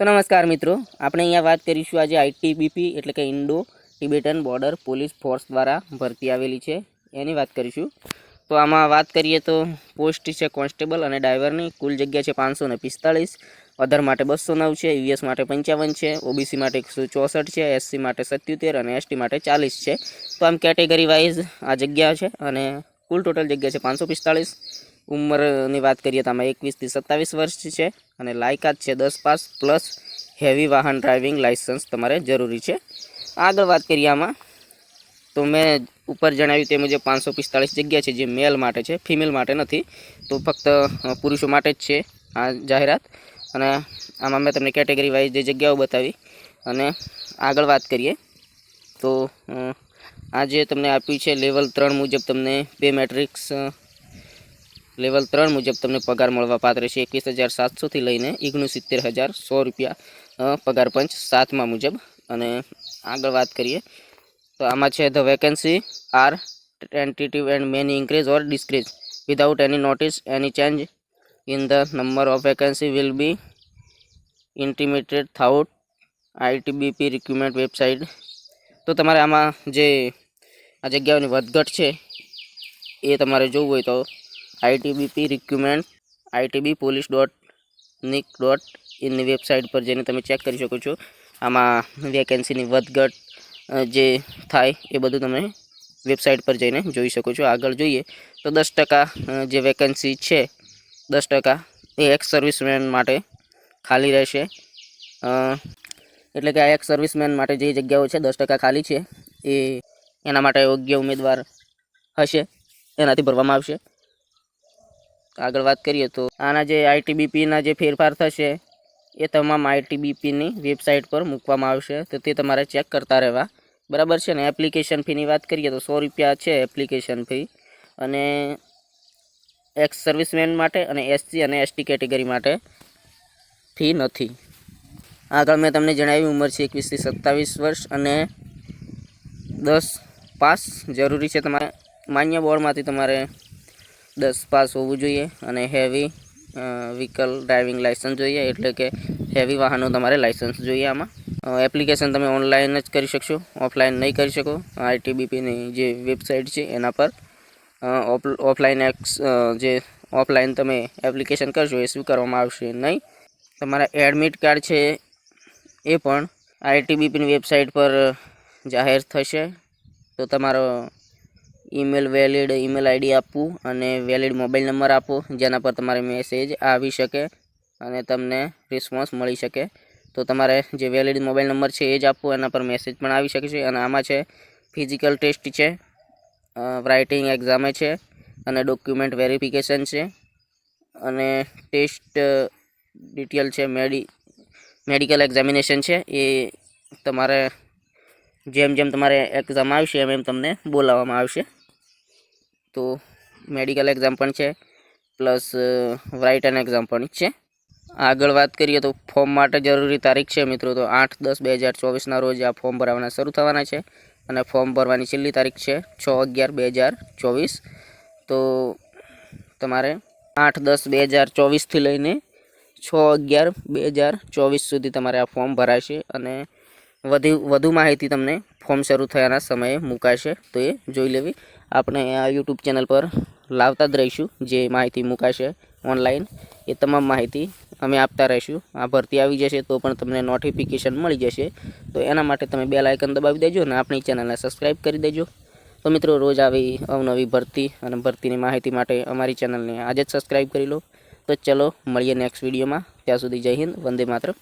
તો નમસ્કાર મિત્રો, આપણે અહીંયા વાત કરીશું આજે આઈટીબીપી એટલે કે Indo Tibetan border police force દ્વારા ભરતી આવેલી છે, એની વાત કરીશું. તો આમાં વાત કરીએ તો પોસ્ટ છે કોન્સ્ટેબલ અને ડ્રાઈવરની, કુલ જગ્યા છે પાંચસો ને પિસ્તાળીસ, અધર માટે બસો નવ છે, યુએસ માટે પંચાવન છે, ઓબીસી માટે એકસો ચોસઠ છે, એસસી માટે સત્યોતેર અને એસટી માટે ચાલીસ છે. તો આમ કેટેગરી વાઇઝ આ જગ્યા છે અને કુલ ટોટલ જગ્યા છે પાંચસો પિસ્તાળીસ. ઉંમરની વાત કરીએ તો આમાં એકવીસથી સત્તાવીસ વર્ષ છે અને લાયકાત છે દસ પાસ પ્લસ હેવી વાહન ડ્રાઇવિંગ લાઇસન્સ તમારે જરૂરી છે. આગળ વાત કરીએ આમાં. તો મેં ઉપર જણાવ્યું તે મુજબ પાંચસો પિસ્તાળીસ જગ્યા છે જે મેલ માટે છે, ફિમેલ માટે નથી. તો ફક્ત પુરુષો માટે જ છે આ જાહેરાત. અને આમાં મેં તમને કેટેગરી વાઇઝ જે જગ્યાઓ બતાવી. અને આગળ વાત કરીએ તો આ જે તમને આપ્યું છે, લેવલ ત્રણ મુજબ તમને પે મેટ્રિક્સ લેવલ ત્રણ મુજબ તમને પગાર મળવા પાત્ર છે. એકવીસ હજાર સાતસોથી લઈને ઓગણસિત્તેર હજાર સો રૂપિયા પગાર પંચ સાતમા મુજબ. અને આગળ વાત કરીએ તો આમાં છે the vacancy are tentative and many increase or decrease without any notice any change in the number of vacancy will be intimated through ITBP recruitment website તો તમારે આમાં જે આ જગ્યાઓની વધઘટ છે એ તમારે જોવું હોય તો ITBP recruitment ITB police dot nic dot ઇનની website પર જઈને તમે ચેક કરી શકો છો. આમાં વેકેન્સીની વધઘટ જે થાય એ બધું તમે વેબસાઇટ પર જઈને જોઈ શકો છો. આગળ જોઈએ તો દસ ટકા જે વેકેન્સી છે, દસ ટકા એ એક્સ સર્વિસમેન માટે ખાલી રહેશે. એટલે કે આ એક્સ સર્વિસમેન માટે જે જગ્યાઓ છે દસ ટકા ખાલી છે, એ એના માટે યોગ્ય ઉમેદવાર હશે, એનાથી ભરવામાં આવશે. આગળ વાત કરીએ તો આના જે આઈટીબીપીના જે ફેરફાર થશે, એ તમામ આઈટીબીપીની વેબસાઇટ પર મૂકવામાં આવશે. તો તે તમારે ચેક કરતા રહેવા. બરાબર છે ને? એપ્લિકેશન ફીની વાત કરીએ તો સો રૂપિયા છે એપ્લિકેશન ફી. અને એક્સ સર્વિસમેન માટે અને એસસી અને એસટી કેટેગરી માટે ફી નથી. આગળ મેં તમને જણાવ્યું, ઉંમર છે એકવીસથી સત્તાવીસ વર્ષ અને દસ પાસ જરૂરી છે તમારે. માન્ય બોર્ડમાંથી તમારે દસ પાસ હોવું જોઈએ અને હેવી વ્હીકલ ડ્રાઇવિંગ લાઇસન્સ જોઈએ, એટલે કે હેવી વાહનો તમારે લાઇસન્સ જોઈએ આમાં. એપ્લિકેશન તમે ઓનલાઈન જ કરી શકશો ઓફલાઈન નહીં કરી શકો. આઈટીબીપીની જે વેબસાઇટ છે, એના પર ઓફલાઈન એક્સ જે ઓફલાઈન તમે એપ્લિકેશન કરશો, એ સ્વીકારવામાં આવશે નહીં. તમારા એડમિટ કાર્ડ છે, એ પણ આઈટીબીપીની વેબસાઇટ પર જાહેર થશે. તો તમારો ઈમેલ વેલિડ ઈમેલ આઈડી આપવું અને વેલિડ મોબાઈલ નંબર આપો, જેના પર તમારે મેસેજ આવી શકે અને તમને રિસ્પોન્સ મળી શકે. તો તમારે જે વેલિડ મોબાઈલ નંબર છે એ જ આપવો, એના પર મેસેજ પણ આવી શકે છે. અને આમાં છે ફિઝિકલ ટેસ્ટ છે રાઇટિંગ એક્ઝામે છે, અને ડોક્યુમેન્ટ વેરિફિકેશન છે, અને ટેસ્ટ ડિટેલ છે મેડી મેડિકલ એક્ઝામિનેશન છે. એ તમારે, જેમ જેમ તમારે એક્ઝામ આવશે, એમ એમ તમને બોલાવવામાં આવશે. તો મેડિકલ એક્ઝામ પણ છે પ્લસ રાઇટન એક્ઝામ પણ છે. આગળ વાત કરીએ તો ફોર્મ માટે જરૂરી તારીખ છે મિત્રો, તો આઠ દસ બે હજાર ચોવીસના રોજ આ ફોર્મ ભરાવાના શરૂ થવાના છે અને ફોર્મ ભરવાની છેલ્લી તારીખ છે છ અગિયાર બે હજાર ચોવીસ. તો તમારે આઠ દસ બે હજાર ચોવીસથી લઈને છ અગિયાર બે હજાર ચોવીસ સુધી તમારે આ ફોર્મ ભરાશે અને વધુ વધુ માહિતી તમને ફોર્મ શરૂ થયાના સમયે મુકાશે. તો એ જોઈ લેવી. આપણે આ યુટ્યુબ ચેનલ પર લાવતા જ રહીશું, જે માહિતી મુકાશે ઓનલાઈન એ તમામ માહિતી અમે આપતા રહીશું. આ ભરતી આવી જશે તો પણ તમને નોટિફિકેશન મળી જશે. તો એના માટે તમે બે લાઇકન દબાવી દેજો અને આપણી ચેનલને સબસ્ક્રાઈબ કરી દેજો. તો મિત્રો, રોજ આવી અવનવી ભરતી અને ભરતીની માહિતી માટે અમારી ચેનલને આજે જ સબસ્ક્રાઈબ કરી લો. તો ચલો, મળીએ નેક્સ્ટ વિડીયોમાં ત્યાં સુધી જય હિન્દ, વંદે માતરમ.